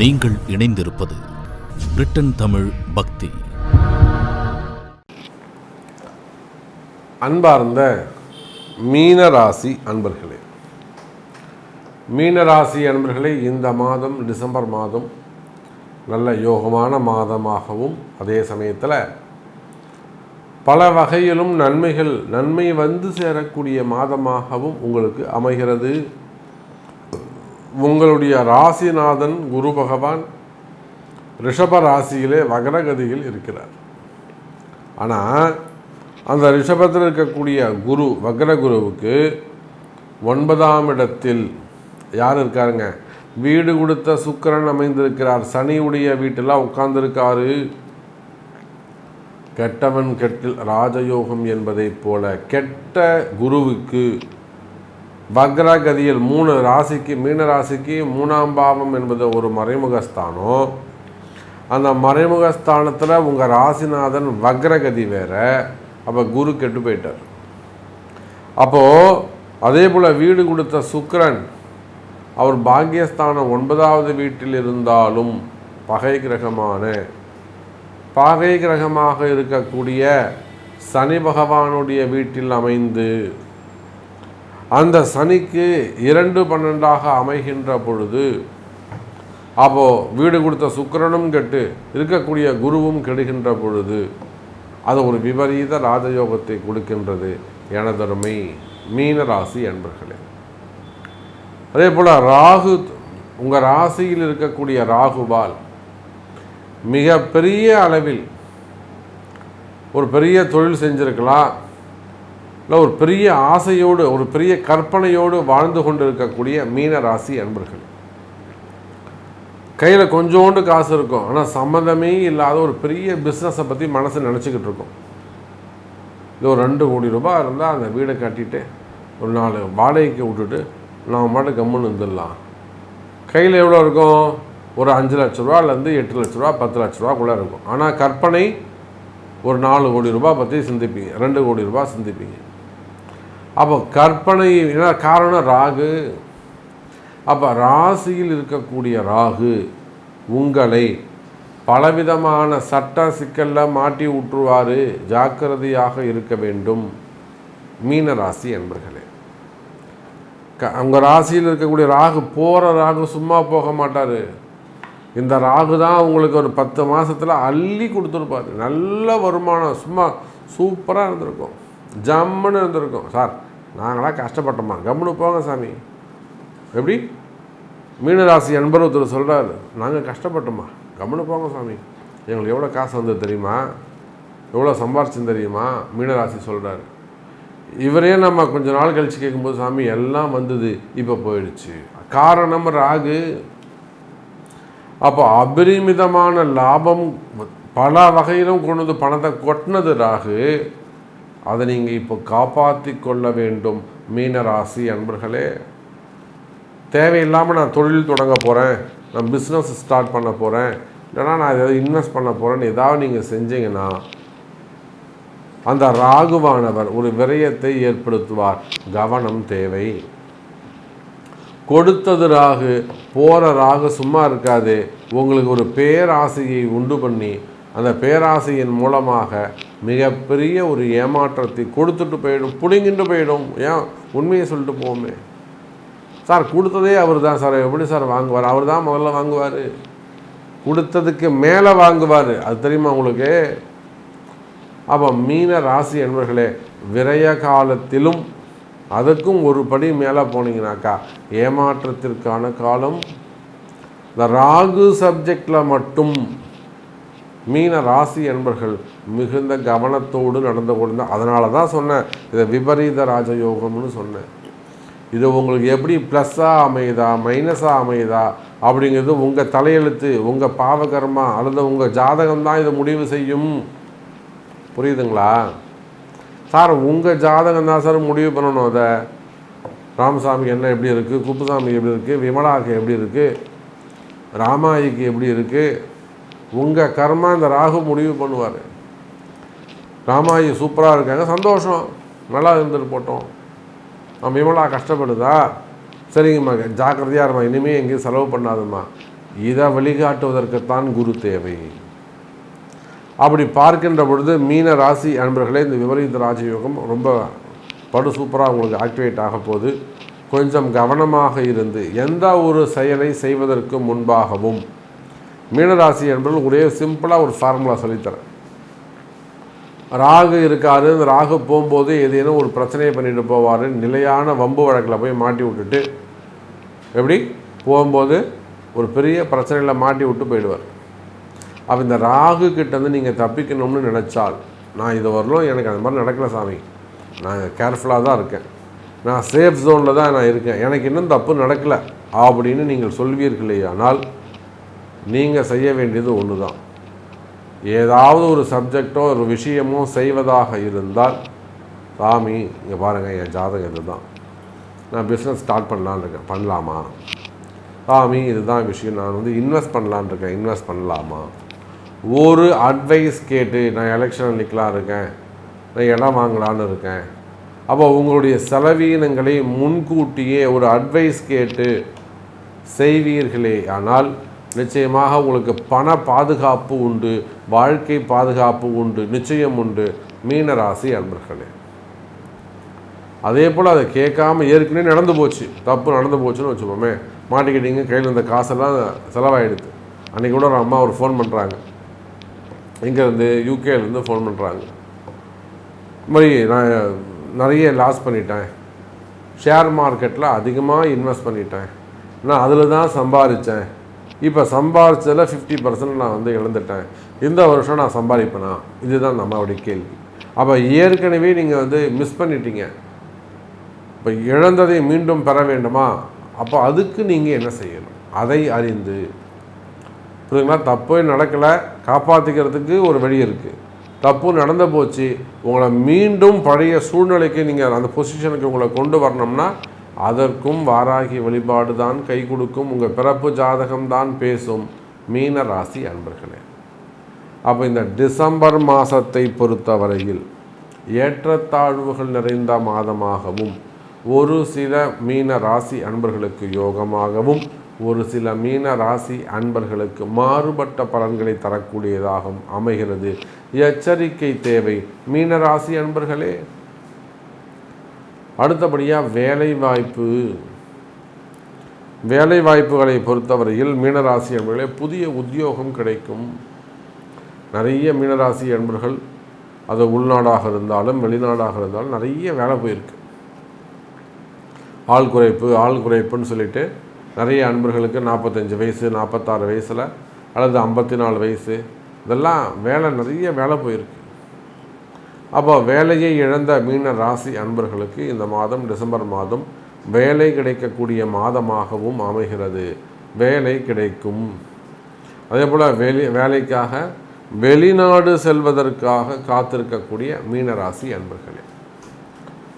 நீங்கள் இணைந்திருப்பது பிரிட்டன் தமிழ் பக்தி. அன்பார்ந்த மீனராசி அன்பர்களே மீனராசி அன்பர்களே இந்த மாதம் டிசம்பர் மாதம் நல்ல யோகமான மாதமாகவும் அதே சமயத்தில் பல வகையிலும் நன்மைகள் நன்மை வந்து சேரக்கூடிய மாதமாகவும் உங்களுக்கு அமைகிறது. உங்களுடைய ராசிநாதன் குரு பகவான் ரிஷப ராசியிலே வகரகதியில் இருக்கிறார். ஆனால் அந்த ரிஷபத்தில் இருக்கக்கூடிய குரு வக்ர குருவுக்கு ஒன்பதாம் இடத்தில் யார் இருக்காருங்க? வீடு கொடுத்த சுக்கிரன் அமைந்திருக்கிறார். சனியுடைய வீட்டெல்லாம் உட்கார்ந்துருக்காரு. கெட்டவன் கெட்டில் ராஜயோகம் என்பதைப் போல கெட்ட குருவுக்கு வக்ரகதியில் மூணு ராசிக்கு மீன ராசிக்கு மூணாம் பாவம் என்பது ஒரு மறைமுகஸ்தானம். அந்த மறைமுகஸ்தானத்தில் உங்கள் ராசிநாதன் வக்ரகதி வேற. அப்போ குரு கெட்டு போயிட்டார். அப்போது அதே போல் வீடு கொடுத்த சுக்கரன் அவர் பாக்கியஸ்தானம் ஒன்பதாவது வீட்டில் இருந்தாலும் பகை கிரகமான பகை கிரகமாக இருக்கக்கூடிய சனி பகவானுடைய வீட்டில் அமைந்து அந்த சனிக்கு இரண்டு பன்னெண்டாக அமைகின்ற பொழுது அப்போது வீடு கொடுத்த சுக்கரனும் கெட்டு இருக்கக்கூடிய குருவும் கெடுகின்ற பொழுது அது ஒரு விபரீத ராஜயோகத்தை கொடுக்கின்றது. எனதருமை மீன ராசி அன்பர்களே. அதே போல் ராகு உங்கள் ராசியில் இருக்கக்கூடிய ராகுவால் மிக பெரிய அளவில் ஒரு பெரிய தொழில் செஞ்சிருக்கலாம். இல்லை ஒரு பெரிய ஆசையோடு ஒரு பெரிய கற்பனையோடு வாழ்ந்து கொண்டு இருக்கக்கூடிய மீன ராசி அன்பர்கள். கையில் கொஞ்சோண்டு காசு இருக்கும். ஆனால் சம்மந்தமே இல்லாத ஒரு பெரிய பிஸ்னஸை பற்றி மனசு நினச்சிக்கிட்டு இருக்கும். இது ஒரு ரெண்டு கோடி ரூபாய் இருந்தால் அந்த வீடை கட்டிட்டு ஒரு நாலு வாடகைக்கு விட்டுட்டு நான் மாட்டு கம்முன்னு இருந்துடலாம். கையில் எவ்வளோ இருக்கும்? ஒரு அஞ்சு லட்ச ரூபாலேருந்து எட்டு லட்ச ரூபா பத்து லட்ச ரூபாக்குள்ளே இருக்கும். ஆனால் கற்பனை ஒரு நாலு கோடி ரூபாய் பற்றி சிந்திப்பீங்க. ரெண்டு கோடி ரூபாய் சிந்திப்பீங்க. அப்போ கற்பனை ஏன்னா காரணம்? ராகு. அப்போ ராசியில் இருக்கக்கூடிய ராகு உங்களை பலவிதமான சட்ட சிக்கலில் மாட்டி விட்டுருவார் ஜாக்கிரதையாக இருக்க வேண்டும். மீன ராசி என்பர்களே. க உங்கள் ராசியில் இருக்கக்கூடிய ராகு போகிற ராகு சும்மா போக மாட்டார். இந்த ராகு தான் உங்களுக்கு ஒரு பத்து மாதத்தில் அள்ளி கொடுத்துருப்பாரு. நல்ல வருமானம் சும்மா சூப்பராக இருந்திருக்கும். ஜம்முன்னு இருந்திருக்கும். சார் நாங்களாம் கஷ்டப்பட்டோமா? கம்முன்னு போங்க சாமி. எப்படி? மீனராசி அன்பர் ஒருத்தர் சொல்கிறாரு நாங்கள் கஷ்டப்பட்டோமா? கம்முன்னு போங்க சாமி. எங்களுக்கு எவ்வளோ காசு வந்தது தெரியுமா? எவ்வளோ சம்பாரிச்சுன்னு தெரியுமா? மீனராசி சொல்கிறாரு இவரே நம்ம கொஞ்ச நாள் கழித்து கேட்கும்போது சாமி எல்லாம் வந்தது இப்போ போயிடுச்சு. காரணம் ராகு. அப்போ அபரிமிதமான லாபம் பல வகையிலும் கொண்டு வந்து பணத்தை கொட்டினது ராகு. அதை நீங்கள் இப்போ காப்பாற்றி கொள்ள வேண்டும். மீன ராசி அன்பர்களே தேவையில்லாமல் நான் தொழில் தொடங்க போகிறேன் நான் பிஸ்னஸ் ஸ்டார்ட் பண்ண போகிறேன் இல்லைனா நான் ஏதாவது இன்வெஸ்ட் பண்ண போகிறேன்னு ஏதாவது நீங்கள் செஞ்சீங்கன்னா அந்த ராகுவானவர் ஒரு விரயத்தை ஏற்படுத்துவார். கவனம் தேவை. கொடுத்தது ராகு போகிற ராகு சும்மா இருக்காது. உங்களுக்கு ஒரு பேராசையை உண்டு பண்ணி அந்த பேராசையின் மூலமாக மிகப்பெரிய ஒரு ஏமாற்றத்தை கொடுத்துட்டு போயிடும் பிடுங்கிட்டு போயிடும். ஏன்? உண்மையை சொல்லிட்டு போவோமே. சார் கொடுத்ததே அவர் தான் சார். எப்படி சார் வாங்குவார்? அவர் தான் முதல்ல வாங்குவார். கொடுத்ததுக்கு மேலே வாங்குவார். அது தெரியுமா உங்களுக்கு? அப்போ மீன ராசி என்பர்களே விரய காலத்திலும் அதுக்கும் ஒரு படி மேலே போனீங்கனாக்கா ஏமாற்றத்திற்கான காலம் இந்த ராகு சப்ஜெக்டில் மட்டும் மீன ராசி என்பர்கள் மிகுந்த கவனத்தோடு நடந்து கொண்டு அதனால தான் சொன்னேன் இதை விபரீத ராஜயோகம்னு சொன்னேன். இது உங்களுக்கு எப்படி ப்ளஸ்ஸாக அமையுதா மைனஸாக அமையுதா அப்படிங்கிறது உங்கள் தலையெழுத்து உங்கள் பாவகர்மா அல்லது உங்கள் ஜாதகம் தான் இதை முடிவு செய்யும். புரியுதுங்களா? சார் உங்கள் ஜாதகம் தான் சார் முடிவு பண்ணணும் அதை. ராமசாமி என்ன எப்படி இருக்குது குப்புசாமி எப்படி இருக்குது விமலாவுக்கு எப்படி இருக்குது ராமாயிக்கு எப்படி இருக்குது உங்கள் கர்மா இந்த ராகு முடிவு பண்ணுவார். ராமாயி சூப்பராக இருக்காங்க. சந்தோஷம். நல்லா இருந்துட்டு போட்டோம். நம்ம விமலா கஷ்டப்படுதா? சரிங்கம்மா ஜாக்கிரதையாக இருமா. இனிமேல் எங்கேயும் செலவு பண்ணாதம்மா. இதை வழிகாட்டுவதற்குத்தான் குரு தேவை. அப்படி பார்க்கின்ற பொழுது மீன ராசி அன்பர்களே இந்த விபரீத ராஜயோகம் ரொம்ப படு சூப்பராக உங்களுக்கு ஆக்டிவேட் ஆக போகுது. கொஞ்சம் கவனமாக இருந்து எந்த ஒரு செயலை செய்வதற்கு முன்பாகவும் மீனராசி என்பது ஒரே சிம்பிளாக ஒரு ஃபார்முலா சொல்லித்தரேன். ராகு இருக்காரு இந்த ராகு போகும்போது ஏதேனும் ஒரு பிரச்சனையை பண்ணிட்டு போவார் நிலையான வம்பு வழக்கில் போய் மாட்டி விட்டுட்டு எப்படி? போகும்போது ஒரு பெரிய பிரச்சனையில் மாட்டி விட்டு போயிடுவார். அப்போ இந்த ராகு கிட்டேருந்து நீங்கள் தப்பிக்கணும்னு நினச்சால் நான் இது வரலும் எனக்கு அந்த மாதிரி நடக்கல சாமி. நான் கேர்ஃபுல்லாக தான் இருக்கேன். நான் சேஃப் ஜோனில் தான் நான் இருக்கேன். எனக்கு இன்னும் தப்பு நடக்கலை அப்படின்னு நீங்கள் சொல்வீர்களே ஆனால் நீங்கள் செய்ய வேண்டியது ஒன்று தான் ஏதாவது ஒரு சப்ஜெக்டோ ஒரு விஷயமோ செய்வதாக இருந்தால் சாமி இங்கே பாருங்கள் என் ஜாதகம் இதுதான். நான் பிஸ்னஸ் ஸ்டார்ட் பண்ணலான்னு இருக்கேன். பண்ணலாமா? சாமி இதுதான் விஷயம். நான் வந்து இன்வெஸ்ட் பண்ணலான்னு இருக்கேன். இன்வெஸ்ட் பண்ணலாமா? ஒரு அட்வைஸ் கேட்டு நான் எலெக்ஷன் நிற்கலாம் இருக்கேன். நான் இடம் வாங்கலான்னு இருக்கேன். அப்போ உங்களுடைய செலவீனங்களை முன்கூட்டியே ஒரு அட்வைஸ் கேட்டு செய்வீர்களே. ஆனால் நிச்சயமாக உங்களுக்கு பண பாதுகாப்பு உண்டு வாழ்க்கை பாதுகாப்பு உண்டு நிச்சயம் உண்டு. மீனராசி அன்பர்களே. அதே போல் அதை கேட்காம ஏற்கனவே நடந்து போச்சு. தப்பு நடந்து போச்சுன்னு வச்சுப்போமே மாட்டிக்கிட்டீங்க கையில் இருந்த காசெல்லாம் செலவாயிடுது. அன்றைக்கி கூட ஒரு அம்மா ஒரு ஃபோன் பண்ணுறாங்க இங்கேருந்து யூகேலேருந்து ஃபோன் பண்ணுறாங்க இந்த மாதிரி நான் நிறைய லாஸ் பண்ணிட்டேன். ஷேர் மார்க்கெட்டில் அதிகமாக இன்வெஸ்ட் பண்ணிட்டேன். நான் அதில் தான் சம்பாதிச்சேன். இப்போ சம்பாதிச்சதில் ஃபிஃப்டி பர்சன்ட் நான் வந்து இழந்துட்டேன். இந்த வருஷம் நான் சம்பாதிப்பேனா? இதுதான் நம்மளுடைய கேள்வி. அப்போ ஏற்கனவே நீங்கள் வந்து மிஸ் பண்ணிட்டீங்க. இப்போ இழந்ததை மீண்டும் பெற வேண்டுமா? அப்போ அதுக்கு நீங்கள் என்ன செய்யணும்? அதை அறிந்து. புரியுதுங்களா? தப்பே நடக்கலை. காப்பாற்றிக்கிறதுக்கு ஒரு வழி இருக்குது தப்பு நடந்து போச்சு. உங்களை மீண்டும் பழைய சூழ்நிலைக்கு நீங்கள் அந்த பொசிஷனுக்கு உங்களை கொண்டு வரணும்னா அதற்கும் வாராகி வழிபாடு தான் கை கொடுக்கும் உங்கள் பிறப்பு ஜாதகம் தான் பேசும். மீன ராசி அன்பர்களே. அப்போ இந்த டிசம்பர் மாதத்தை பொறுத்தவரையில் ஏற்றத்தாழ்வுகள் நிறைந்த மாதமாகவும் ஒரு சில மீன ராசி அன்பர்களுக்கு யோகமாகவும் ஒரு சில மீன ராசி அன்பர்களுக்கு மாறுபட்ட பலன்களை தரக்கூடியதாகவும் அமைகிறது. எச்சரிக்கை தேவை. மீன ராசி அன்பர்களே அடுத்தபடியாக வேலை வாய்ப்பு வேலை வாய்ப்புகளை பொறுத்தவரையில் மீனராசி அன்பர்களே புதிய உத்தியோகம் கிடைக்கும். நிறைய மீனராசி அன்பர்கள் அது உள்நாடாக இருந்தாலும் வெளிநாடாக இருந்தாலும் நிறைய வேலை போயிருக்கு. ஆள் குறைப்பு ஆள் குறைப்புன்னு சொல்லிட்டு நிறைய அன்பர்களுக்கு நாற்பத்தஞ்சு வயசு நாற்பத்தாறு வயசில் அல்லது ஐம்பத்தி நாலு வயசு இதெல்லாம் வேலை நிறைய வேலை போயிருக்கு. அப்போ வேலையை இழந்த மீன ராசி அன்பர்களுக்கு இந்த மாதம் டிசம்பர் மாதம் வேலை கிடைக்கக்கூடிய மாதமாகவும் அமைகிறது. வேலை கிடைக்கும். அதே போல் வெளி வேலைக்காக வெளிநாடு செல்வதற்காக காத்திருக்கக்கூடிய மீனராசி அன்பர்களே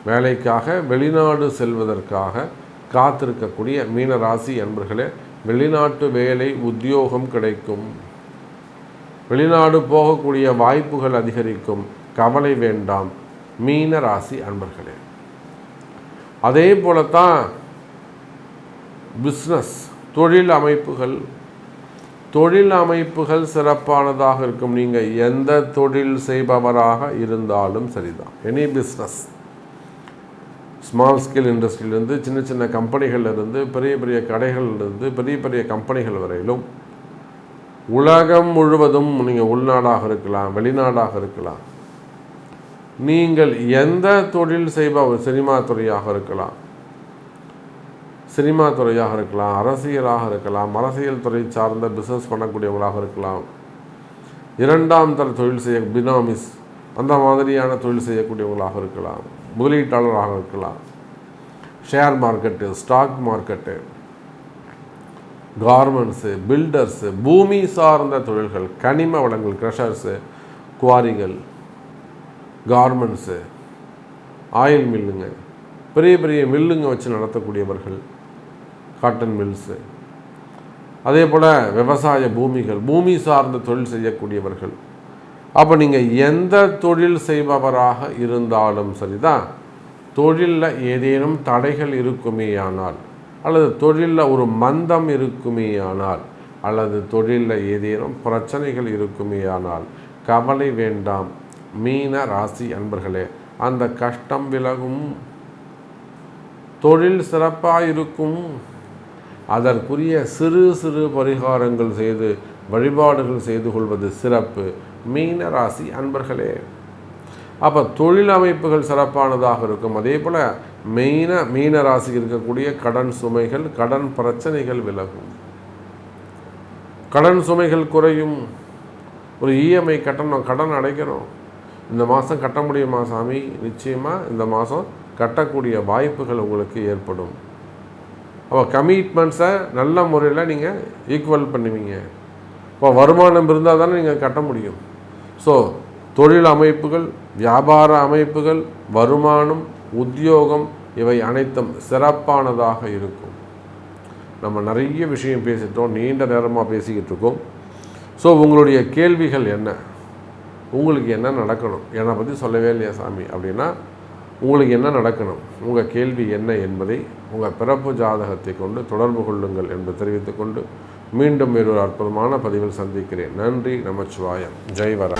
வேலைக்காக வெளிநாடு செல்வதற்காக காத்திருக்கக்கூடிய மீனராசி அன்பர்களே வெளிநாட்டு வேலை உத்தியோகம் கிடைக்கும். வெளிநாடு போகக்கூடிய வாய்ப்புகள் அதிகரிக்கும். கவலை வேண்டாம் மீன ராசி அன்பர்களே. அதே போலத்தான் பிஸ்னஸ் தொழில் அமைப்புகள் தொழில் அமைப்புகள் சிறப்பானதாக இருக்கும். நீங்கள் எந்த தொழில் செய்பவராக இருந்தாலும் சரிதான். எனி பிஸ்னஸ் ஸ்மால் ஸ்கேல் இண்டஸ்ட்ரியிலேருந்து சின்ன சின்ன கம்பெனிகள்லேருந்து பெரிய பெரிய கடைகள்லேருந்து பெரிய பெரிய கம்பெனிகள் வரையிலும் உலகம் முழுவதும் நீங்கள் உள்நாடாக இருக்கலாம் வெளிநாடாக இருக்கலாம். நீங்கள் எந்த தொழில் செய்பவர் சினிமா துறையாக இருக்கலாம். சினிமா துறையாக இருக்கலாம் அரசியலாக இருக்கலாம் அரசியல் துறை சார்ந்த பிஸ்னஸ் பண்ணக்கூடியவங்களாக இருக்கலாம். இரண்டாம் தர தொழில் செய்ய பினாமிஸ் அந்த மாதிரியான தொழில் செய்யக்கூடியவங்களாக இருக்கலாம். முதலீட்டாளராக இருக்கலாம். Share market stock market garments builders பூமி சார்ந்த தொழில்கள் கனிம வளங்கள் க்ரஷர்ஸு குவாரிகள் கார்மெண்ட்ஸு ஆயில் மில்லுங்க பெரிய பெரிய மில்லுங்க வச்சு நடத்தக்கூடியவர்கள் காட்டன் மில்ஸு அதே போல் விவசாய பூமிகள் பூமி சார்ந்த தொழில் செய்யக்கூடியவர்கள். அப்போ நீங்கள் எந்த தொழில் செய்பவராக இருந்தாலும் சரிதான். தொழிலில் ஏதேனும் தடைகள் இருக்குமேயானால் அல்லது தொழிலில் ஒரு மந்தம் இருக்குமேயானால் அல்லது தொழிலில் ஏதேனும் பிரச்சனைகள் இருக்குமேயானால் கவலை வேண்டாம். மீன ராசி அன்பர்களே அந்த கஷ்டம் விலகும். தொழில் சிறப்பாக இருக்கும் அதற்குரிய சிறு சிறு பரிகாரங்கள் செய்து வழிபாடுகள் செய்து கொள்வது சிறப்பு. மீன ராசி அன்பர்களே அப்போ தொழில் அமைப்புகள் சிறப்பானதாக இருக்கும். அதே போல் மெயின மீன ராசி இருக்கக்கூடிய கடன் சுமைகள் கடன் பிரச்சனைகள் விலகும். கடன் சுமைகள் குறையும். ஒரு இஎம்ஐ கட்டணும் கடன் அடைக்கணும். இந்த மாதம் கட்ட முடியுமா சாமி? நிச்சயமாக இந்த மாதம் கட்டக்கூடிய வாய்ப்புகள் உங்களுக்கு ஏற்படும். அப்போ கமிட்மெண்ட்ஸை நல்ல முறையில் நீங்கள் ஈக்குவல் பண்ணுவீங்க. இப்போ வருமானம் இருந்தால் தானே நீங்கள் கட்ட முடியும். ஸோ தொழில் அமைப்புகள் வியாபார அமைப்புகள் வருமானம் உத்தியோகம் இவை அனைத்தும் சிறப்பானதாக இருக்கும். நம்ம நிறைய விஷயம் பேசிட்டோம் நீண்ட நேரமாக பேசிக்கிட்டு இருக்கோம். ஸோ உங்களுடைய கேள்விகள் என்ன? உங்களுக்கு என்ன நடக்கணும்? என்னை பற்றி சொல்லவே இல்லையா சாமி? அப்படின்னா உங்களுக்கு என்ன நடக்கணும்? உங்கள் கேள்வி என்ன என்பதை உங்கள் பிறப்பு ஜாதகத்தை கொண்டு தொடர்பு கொள்ளுங்கள் என்று தெரிவித்துக்கொண்டு மீண்டும் வேறொரு அற்புதமான பதிவில் சந்திக்கிறேன். நன்றி நமச்சிவாயம். ஜெய் வரா